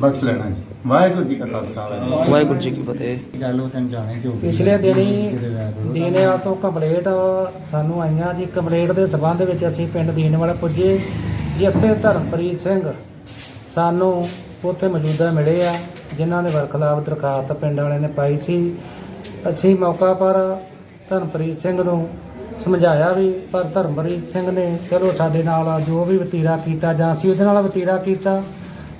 ਬਖਸ਼ ਲੈਣਾ ਜੀ। ਵਾਹਿਗੁਰੂ ਜੀ ਕਾ ਖਾਲਸਾ। ਵਾਹਿਗੁਰੂ ਜੀ ਕੀ ਫਤਿਹ। ਗੱਲ ਉਹ ਤੈਨੂੰ ਜਾਣੇ ਜੋ ਪਿਛਲੇ ਦਿਨੀ ਦੀਨੇਵਾਲ ਤੋਂ ਕੰਪਲੇਂਟ ਸਾਨੂੰ ਆਈਆਂ ਜੀ। ਕੰਪਲੇਂਟ ਦੇ ਸਬੰਧ ਵਿੱਚ ਅਸੀਂ ਪਿੰਡ ਦੀਨੇਵਾਲ ਪੁੱਜੇ। ਜਿੱਥੇ ਧਰਮਪ੍ਰੀਤ ਸਿੰਘ ਸਾਨੂੰ ਉੱਥੇ ਮੌਜੂਦਾ ਮਿਲੇ ਆ ਜਿਨ੍ਹਾਂ ਦੇ ਵਰਖਲਾਫ ਦਰਖਾਸਤ ਪਿੰਡ ਵਾਲਿਆਂ ਨੇ ਪਾਈ ਸੀ। ਅਸੀਂ ਮੌਕਾ ਪਰ ਧਰਮਪ੍ਰੀਤ ਸਿੰਘ ਨੂੰ ਸਮਝਾਇਆ ਵੀ ਪਰ ਧਰਮਪ੍ਰੀਤ ਸਿੰਘ ਨੇ ਚਲੋ ਸਾਡੇ ਨਾਲ ਜੋ ਵੀ ਵਤੀਰਾ ਕੀਤਾ ਜਾਂ ਅਸੀਂ ਉਹਦੇ ਨਾਲ ਵਤੀਰਾ ਕੀਤਾ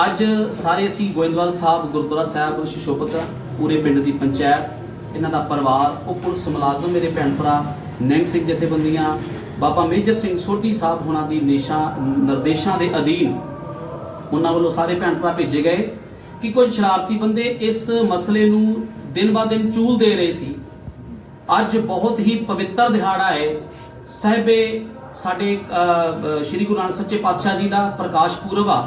ਅੱਜ ਸਾਰੇ ਅਸੀਂ ਗੋਇੰਦਵਾਲ ਸਾਹਿਬ, ਗੁਰਦੁਆਰਾ ਸਾਹਿਬ, ਸ਼ਿਸ਼ੋਪਤ ਪੂਰੇ ਪਿੰਡ ਦੀ ਪੰਚਾਇਤ, ਇਹਨਾਂ ਦਾ ਪਰਿਵਾਰ, ਉਹ ਪੁਲਿਸ ਮੁਲਾਜ਼ਮ, ਮੇਰੇ ਭੈਣ ਭਰਾ ਨਿਹੰਗ ਸਿੰਘ ਜਥੇਬੰਦੀਆਂ, ਬਾਬਾ ਮੇਜਰ ਸਿੰਘ ਸੋਢੀ ਸਾਹਿਬ ਹੋਣਾ ਦੀ ਨਿਸ਼ਾ, ਨਿਰਦੇਸ਼ਾਂ ਦੇ ਅਧੀਨ ਉਹਨਾਂ ਵੱਲੋਂ ਸਾਰੇ ਭੈਣ ਭਰਾ ਭੇਜੇ ਗਏ ਕਿ ਕੁਝ ਸ਼ਰਾਰਤੀ ਬੰਦੇ ਇਸ ਮਸਲੇ ਨੂੰ ਦਿਨ ਬਾ ਦਿਨ ਚੂਲ ਦੇ ਰਹੇ ਸੀ। ਅੱਜ ਬਹੁਤ ਹੀ ਪਵਿੱਤਰ ਦਿਹਾੜਾ ਹੈ। ਸਹਿਬੇ ਸਾਡੇ ਸ਼੍ਰੀ ਗੁਰੂ ਨਾਨਕ ਸੱਚੇ ਪਾਤਸ਼ਾਹ ਜੀ ਦਾ ਪ੍ਰਕਾਸ਼ ਪੁਰਬ ਆ।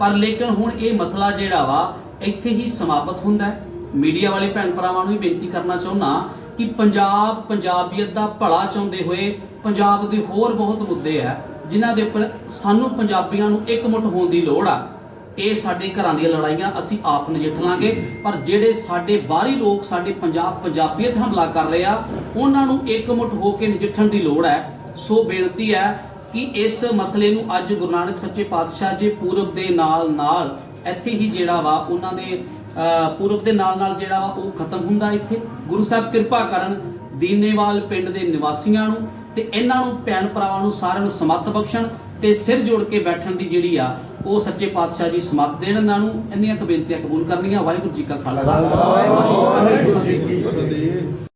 ਪਰ ਲੇਕਿਨ ਹੁਣ ਇਹ ਮਸਲਾ ਜਿਹੜਾ ਵਾ, ਇੱਥੇ ਹੀ ਸਮਾਪਤ ਹੁੰਦਾ ਹੈ। ਮੀਡੀਆ ਵਾਲੇ ਭੈਣ ਭਰਾਵਾਂ ਨੂੰ ਵੀ ਬੇਨਤੀ ਕਰਨਾ ਚਾਹੁੰਦਾ ਕਿ ਪੰਜਾਬ ਪੰਜਾਬੀਅਤ ਦਾ ਭਲਾ ਚਾਹੁੰਦੇ ਹੋਏ ਪੰਜਾਬ ਦੇ ਹੋਰ ਬਹੁਤ ਮੁੱਦੇ ਆ, ਜਿਨ੍ਹਾਂ ਦੇ ਉੱਪਰ ਸਾਨੂੰ ਪੰਜਾਬੀਆਂ ਨੂੰ ਇਕਮੁੱਠ ਹੋਣ ਦੀ ਲੋੜ ਆ। ਇਹ ਸਾਡੇ ਘਰਾਂ ਦੀਆਂ ਲੜਾਈਆਂ ਅਸੀਂ ਆਪ ਨਜਿੱਠ ਲਾਂਗੇ, ਪਰ ਜਿਹੜੇ ਸਾਡੇ ਬਾਹਰੀ ਲੋਕ, ਸਾਡੇ ਪੰਜਾਬ ਪੰਜਾਬੀਅਤ ਹਮਲਾ ਕਰ ਰਹੇ ਆ, ਉਹਨਾਂ ਨੂੰ ਇਕਮੁੱਠ ਹੋ ਕੇ ਨਜਿੱਠਣ ਦੀ ਲੋੜ ਹੈ। ਸੋ ਬੇਨਤੀ ਹੈ ਕਿ ਇਸ ਮਸਲੇ ਨੂੰ ਅੱਜ ਗੁਰੂ ਨਾਨਕ ਸੱਚੇ ਪਾਤਸ਼ਾਹ ਜੀ ਪੂਰਬ ਦੇ ਨਾਲ ਨਾਲ ਇੱਥੇ ਹੀ ਜਿਹੜਾ ਵਾ ਉਹਨਾਂ ਦੇ ਪੂਰਬ ਦੇ ਨਾਲ ਨਾਲ ਜਿਹੜਾ ਵਾ ਉਹ ਖਤਮ ਹੁੰਦਾ ਇੱਥੇ। ਗੁਰੂ ਸਾਹਿਬ ਕਿਰਪਾ ਕਰਨ ਦੀਨੇਵਾਲ ਪਿੰਡ ਦੇ ਨਿਵਾਸੀਆਂ ਨੂੰ ਤੇ ਇਹਨਾਂ ਨੂੰ, ਭੈਣ ਭਰਾਵਾਂ ਨੂੰ ਸਾਰਿਆਂ ਨੂੰ ਸਮੱਤ ਬਖਸ਼ਣ ਤੇ ਸਿਰ ਜੋੜ ਕੇ ਬੈਠਣ ਦੀ ਜਿਹੜੀ ਆ ਉਹ ਸੱਚੇ ਪਾਤਸ਼ਾਹ ਜੀ ਸਮੱਤ ਦੇਣ ਇਹਨਾਂ ਨੂੰ। ਇੰਨੀਆਂ ਕੁ ਬੇਨਤੀਆਂ ਕਬੂਲ ਕਰਨੀਆਂ। ਵਾਹਿਗੁਰੂ ਜੀ ਕਾ ਖਾਲਸਾ। ਵਾਹਿਗੁਰੂ ਜੀ ਕੀ ਫਤਿਹ।